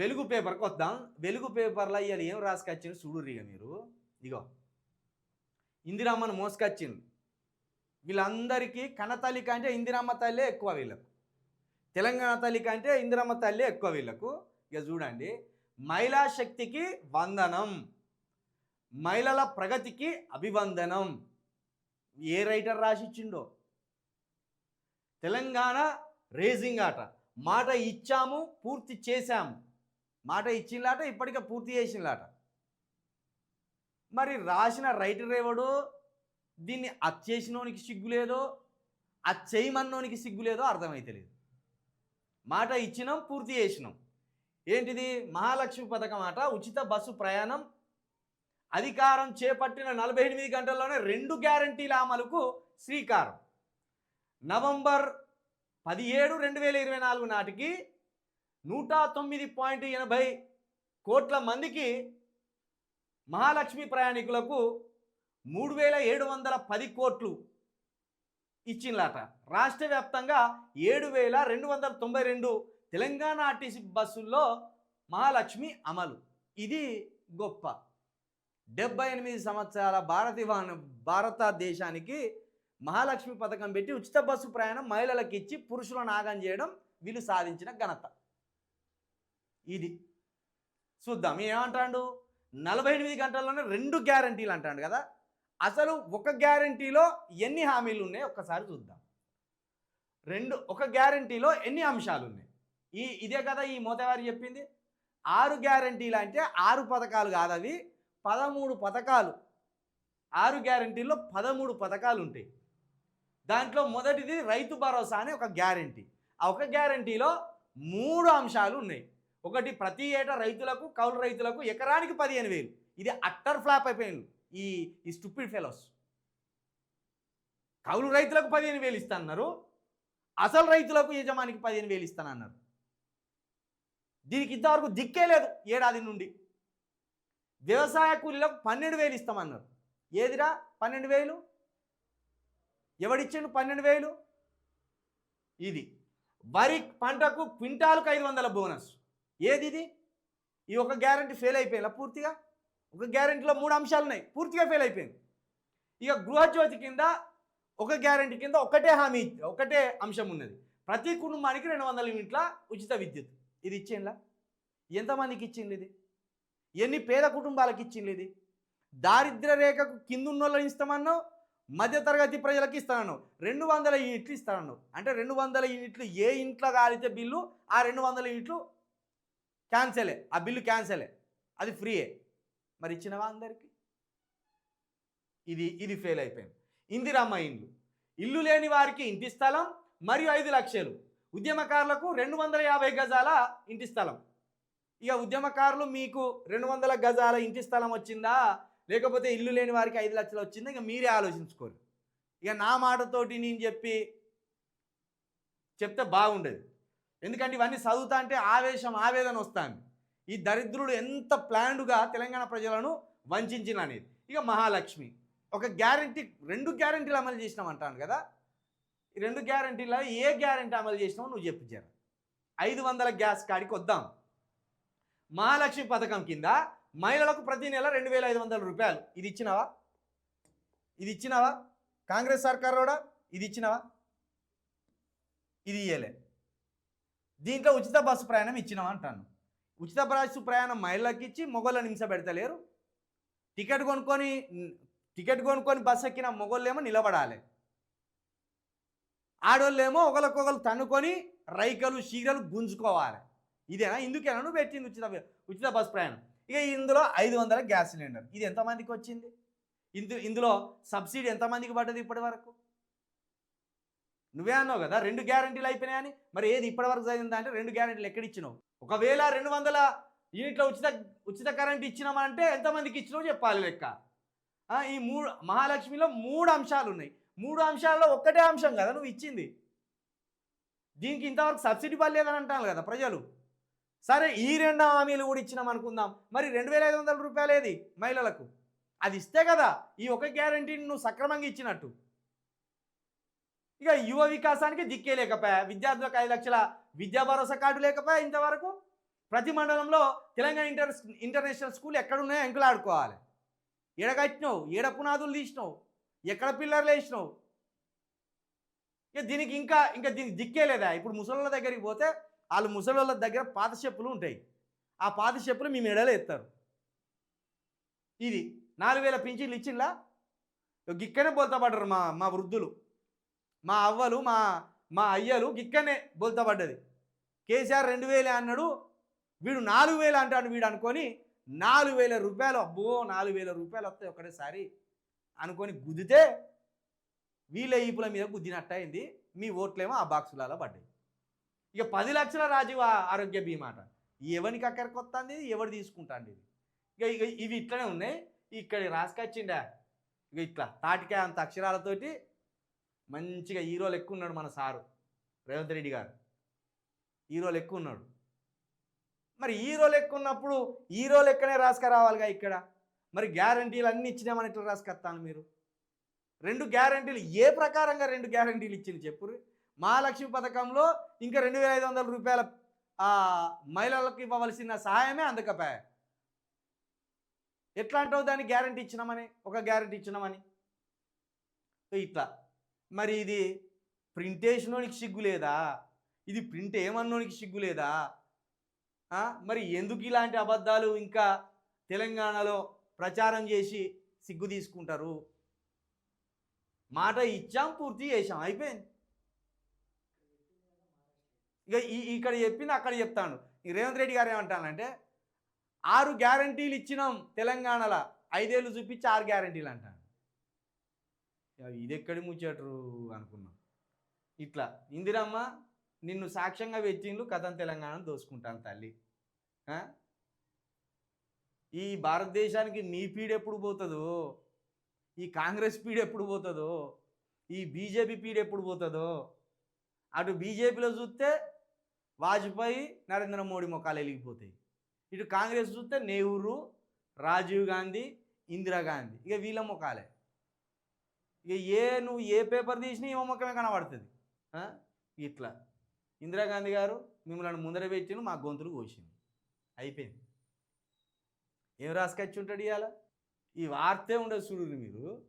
వెలుగు పేపర్కి వద్దాం. వెలుగు పేపర్లో ఇవాళ ఏం రాసుకొచ్చిండు చూడుర్రి మీరు. ఇగో. ఇందిరామ్మను మోసుకొచ్చిండు వీళ్ళందరికీ కనతల్లి కంటే ఇందిరమ్మ తల్లే ఎక్కువ వీళ్ళకు. తెలంగాణ తల్లి కంటే ఇందిరమ్మ తల్లే ఎక్కువ వీళ్ళకు. ఇక చూడండి. మహిళా శక్తికి వందనం. మహిళల ప్రగతికి అభివందనం. ఏ రైటర్ రాసిచ్చిండో? తెలంగాణ రేజింగ్ ఆట. మాట ఇచ్చాము పూర్తి చేశాము. మాట ఇచ్చింలాట ఇప్పటికే పూర్తి చేసింలాట మరి రాసిన రైటర్ ఎవడో? దీన్ని అచ్చేసినోనికి సిగ్గు లేదో అచ్చేయమన్నోనికి సిగ్గు లేదో అర్థమైతలేదు మాట ఇచ్చినాం పూర్తి చేసినాం. ఏంటిది? మహాలక్ష్మి పథకం ఆట ఉచిత బస్సు ప్రయాణం. అధికారం చేపట్టిన నలభై ఎనిమిది గంటల్లోనే రెండు గ్యారంటీల అమలుకు శ్రీకారం. నవంబర్ పదిహేడు రెండు వేల ఇరవై నాలుగు నాటికి నూట తొమ్మిది పాయింట్ ఎనభై కోట్ల మందికి మహాలక్ష్మి ప్రయాణికులకు మూడు వేల ఏడు వందల పది కోట్లు ఇచ్చిందట రాష్ట్ర వ్యాప్తంగా ఏడు వేల రెండు వందల తొంభై రెండు తెలంగాణ ఆర్టీసీ బస్సుల్లో మహాలక్ష్మి అమలు. ఇది గొప్ప. డెబ్బై ఎనిమిది సంవత్సరాల భారతీయ భారతదేశానికి మహాలక్ష్మి పథకం పెట్టి ఉచిత బస్సు ప్రయాణం మహిళలకు ఇచ్చి పురుషులను ఆగం చేయడం వీళ్ళు సాధించిన ఘనత. ఇది. చూద్దాం. ఏమంటాడు? నలభై ఎనిమిది గంటల్లోనే రెండు గ్యారంటీలు అంటాడు కదా. అసలు ఒక గ్యారంటీలో ఎన్ని హామీలు ఉన్నాయి? ఒక్కసారి చూద్దాం. రెండు ఒక గ్యారంటీలో ఎన్ని అంశాలు ఉన్నాయి? ఈ ఇదే కదా ఈ మోతవారి చెప్పింది. ఆరు గ్యారంటీలు అంటే ఆరు పథకాలు కాదు అవి. పదమూడు పథకాలు. ఆరు గ్యారంటీల్లో పదమూడు పథకాలు ఉంటాయి. దాంట్లో మొదటిది రైతు భరోసా అనే ఒక గ్యారంటీ. ఆ ఒక గ్యారంటీలో మూడు అంశాలు ఉన్నాయి. ఒకటి ప్రతి ఏటా రైతులకు కౌలు రైతులకు ఎకరానికి పదిహేను వేలు. ఇది అట్టర్ ఫ్లాప్ అయిపోయింది ఈ ఈ స్టూపిడ్ ఫెలోస్. కౌలు రైతులకు పదిహేను వేలు ఇస్తానన్నారు. అసలు రైతులకు యజమానికి పదిహేను వేలు ఇస్తానన్నారు. దీనికి ఇంతవరకు దిక్కే లేదు ఏడాది నుండి. వ్యవసాయ కూలీలకు పన్నెండు వేలు ఇస్తామన్నారు. ఏదిరా? పన్నెండు వేలు? ఎవడిచ్చిండు పన్నెండు వేలు? ఇది. వరి పంటకు క్వింటాలకు ఐదు వందల బోనస్. ఏది ఇది ఈ ఒక గ్యారంటీ ఫెయిల్ అయిపోయిందా పూర్తిగా? ఒక గ్యారంటీలో మూడు అంశాలు ఉన్నాయి. పూర్తిగా ఫెయిల్ అయిపోయింది. ఇక గృహజ్యోతి కింద ఒక గ్యారంటీ కింద ఒకటే హామీ ఒకటే అంశం ఉన్నది. ప్రతి కుటుంబానికి రెండు వందల యూనిట్ల ఉచిత విద్యుత్. ఇది ఇచ్చేలా ఎంతమందికి ఇచ్చింది ఇది? ఎన్ని పేద కుటుంబాలకు ఇచ్చింది ఇది? దారిద్ర్య రేఖకు కిందున్న వాళ్ళని ఇస్తామన్నావు మధ్యతరగతి ప్రజలకు ఇస్తానన్నావు. రెండు వందల యూనిట్లు ఇస్తానన్నావు. అంటే రెండు వందల యూనిట్లు ఏ ఇంట్లో కాలితే బిల్లు ఆ రెండు వందల యూనిట్లు క్యాన్సలే. ఆ బిల్లు క్యాన్సలే. అది ఫ్రీయే. మరి ఇచ్చినవా అందరికీ? ఇది ఇది ఫెయిల్ అయిపోయింది. ఇందిరమ్మ ఇండ్లు ఇల్లు లేని వారికి ఇంటి స్థలం మరియు ఐదు లక్షలు. ఉద్యమకారులకు రెండు వందల యాభై గజాల ఇంటి స్థలం. ఇక ఉద్యమకారులు మీకు రెండు వందల గజాల ఇంటి స్థలం వచ్చిందా? లేకపోతే ఇల్లు లేని వారికి ఐదు లక్షలు వచ్చిందా? ఇక మీరే ఆలోచించుకోరు. ఇక నా మాటతోటి నేను చెప్పి చెప్తే బాగుండేది. ఎందుకంటే ఇవన్నీ చదువుతా అంటే ఆవేశం ఆవేదన వస్తాను ఈ దరిద్రుడు ఎంత ప్లాన్డ్గా తెలంగాణ ప్రజలను వంచిన అనేది. ఇక మహాలక్ష్మి. ఒక గ్యారంటీ రెండు గ్యారంటీలు అమలు చేసినాం అంటాను కదా. ఈ రెండు గ్యారంటీల ఏ గ్యారంటీ అమలు చేసినామో నువ్వు చెప్పు జర. ఐదు వందల గ్యాస్ కాడికి వద్దాం. మహాలక్ష్మి పథకం కింద మహిళలకు ప్రతి నెల రెండు వేల ఐదు వందల రూపాయలు. ఇది ఇచ్చినావా? ఇది ఇచ్చినావా? కాంగ్రెస్ సర్కార్ కూడా ఇది ఇచ్చినావా? ఇది ఇయ్యలే. దీంట్లో ఉచిత బస్సు ప్రయాణం ఇచ్చినాం అంటాను. ఉచిత బస్సు ప్రయాణం మహిళలకు ఇచ్చి మొగోళ్ళని హింస పెడతలేరు. టికెట్ కొనుక్కొని టికెట్ కొనుక్కొని బస్సు ఎక్కిన మొగోళ్ళేమో నిలబడాలి. ఆడోళ్ళేమో ఒకరికొకరు తన్నుకొని రైకలు చీరలు గుంజుకోవాలి. ఇదేనా? ఇందుకేనా? నువ్వు పెట్టింది ఉచిత ఉచిత బస్సు ప్రయాణం. ఇక ఇందులో ఐదు వందల గ్యాస్ సిలిండర్. ఇది ఎంతమందికి వచ్చింది? ఇందు ఇందులో సబ్సిడీ ఎంతమందికి పడ్డది ఇప్పటి వరకు నువ్వే అన్నావు కదా రెండు గ్యారంటీలు అయిపోయినాయని? మరి ఏది ఇప్పటివరకు జరిగిందా అంటే రెండు గ్యారంటీలు ఎక్కడ ఇచ్చినావు? ఒకవేళ రెండు వందల యూనిట్ల ఉచిత ఉచిత కరెంట్ ఇచ్చినామంటే ఎంతమందికి ఇచ్చినావు చెప్పాలి లెక్క. ఈ మూడు మహాలక్ష్మిలో మూడు అంశాలు ఉన్నాయి. మూడు అంశాల్లో ఒక్కటే అంశం కదా నువ్వు ఇచ్చింది. దీనికి ఇంతవరకు సబ్సిడీ పడలేదని అంటాను కదా ప్రజలు. సరే ఈ రెండు హామీలు కూడా ఇచ్చినాం అనుకుందాం. మరి రెండు వేల ఐదు వందల రూపాయలు ఏది? మహిళలకు. అది ఇస్తే కదా ఈ ఒక గ్యారంటీని నువ్వు సక్రమంగా ఇచ్చినట్టు. ఇక యువ వికాసానికి దిక్కే లేకపోయా? విద్యార్థులకు ఐదు లక్షల విద్యా భరోసా కార్డు లేకపోయా ఇంతవరకు? ప్రతి మండలంలో తెలంగాణ ఇంటర్ ఇంటర్నేషనల్ స్కూల్ ఎక్కడున్నాయో ఎంకులాడుకోవాలి. ఆడుకోవాలి ఏడ కట్టినావు? ఏడ పునాదులు తీసినావు? ఎక్కడ పిల్లర్లు వేసినావు? ఇక దీనికి ఇంకా ఇంకా దీనికి దిక్కే లేదా? ఇప్పుడు ముసలోళ్ళ దగ్గరికి పోతే వాళ్ళు ముసలోళ్ళ దగ్గర పాత చెప్పులు ఉంటాయి. ఆ పాత చెప్పులు మీ మెడలో ఎత్తారు. ఇది నాలుగు వేల పింఛన్లు ఇచ్చిండ్లా? గిక్కనే బోల్తపడ్డారు మా మా వృద్ధులు. మా అవ్వలు మా మా అయ్యలు గిక్కనే బోల్తపడ్డది కేసీఆర్ రెండు వేలే అన్నాడు వీడు నాలుగు వేలు అంటాడు వీడు అనుకొని నాలుగు వేల రూపాయలు అబ్బో నాలుగు వేల రూపాయలు వస్తాయి ఒకటేసారి అనుకొని గుద్దితే వీళ్ళ ఈపుల మీద గుద్దినట్టయింది మీ ఓట్లేమో ఆ బాక్సులలో పడ్డాయి. ఇక పది లక్షల రాజీవ్ ఆ- ఆరోగ్య బీమా అంట. ఎవరికి అక్కడికి వస్తుంది? ఎవరు తీసుకుంటాండి ఇది? ఇక ఇక ఇవి ఇట్లనే ఉన్నాయి. ఇక్కడ రాసుకొచ్చిండా? ఇక ఇట్లా తాటికాయ అంత అక్షరాలతోటి మంచిగా హీరోలు ఎక్కువ ఉన్నాడు మన సారు రేవంత్ రెడ్డి గారు. హీరోలు ఎక్కువ ఉన్నాడు మరి హీరోలు ఎక్కువ ఉన్నప్పుడు హీరోలు లెక్కనే రాసుకురావాలిగా ఇక్కడ? మరి గ్యారంటీలు అన్నీ ఇచ్చినామని ఎట్లా రాసుకొస్తాను మీరు? రెండు గ్యారంటీలు ఏ ప్రకారంగా రెండు గ్యారంటీలు ఇచ్చింది చెప్పురు మహాలక్ష్మి పథకంలో ఇంకా రెండు వేల ఐదు వందల రూపాయల మహిళలకు ఇవ్వవలసిన సహాయమే అందకపోయా ఎట్లా అంటావు దాన్ని గ్యారంటీ ఇచ్చినామని? ఒక గ్యారంటీ ఇచ్చినామని? ఇట్లా. మరి ఇది ప్రింట్ వేసినోనికి సిగ్గు లేదా? ఇది ప్రింట్ ఏమన్నోనికి సిగ్గు లేదా? మరి ఎందుకు ఇలాంటి అబద్ధాలు ఇంకా తెలంగాణలో ప్రచారం చేసి సిగ్గు తీసుకుంటారు? మాట ఇచ్చాం పూర్తి చేసాం అయిపోయింది. ఇక ఈ ఇక్కడ చెప్పింది అక్కడ చెప్తాను. రేవంత్ రెడ్డి గారు ఏమంటానంటే ఆరు గ్యారంటీలు ఇచ్చినాం తెలంగాణలో ఐదేళ్ళు చూపించి ఆరు గ్యారంటీలు అంటాను. ఇది ఎక్కడి ముచ్చటరు అనుకున్నాం. ఇట్లా ఇందిరమ్మ నిన్ను సాక్ష్యంగా పెట్టిండ్లు కథం తెలంగాణను దోసుకుంటాను తల్లి. ఈ భారతదేశానికి నీ పీడ ఎప్పుడు పోతుందో ఈ కాంగ్రెస్ పీడ ఎప్పుడు పోతుందో ఈ బీజేపీ పీడ ఎప్పుడు పోతుందో అటు బీజేపీలో చూస్తే వాజ్పేయి నరేంద్ర మోడీ ముఖాలు వెలిగిపోతాయి. ఇటు కాంగ్రెస్ చూస్తే నెహ్రూ రాజీవ్ గాంధీ ఇందిరాగాంధీ ఇక వీళ్ళ ముఖాలే. ఇక ఏ నువ్వు ఏ పేపర్ తీసినా ఈ ముఖమే కనబడుతుంది. ఇట్లా. ఇందిరాగాంధీ గారు మిమ్మల్ని ముందర పెట్టిన మా గొంతులు కోసింది అయిపోయింది. ఏం రాసుకొచ్చి ఉంటాడు ఇవాళ ఈ వార్తే ఉండదు చూడు మీరు.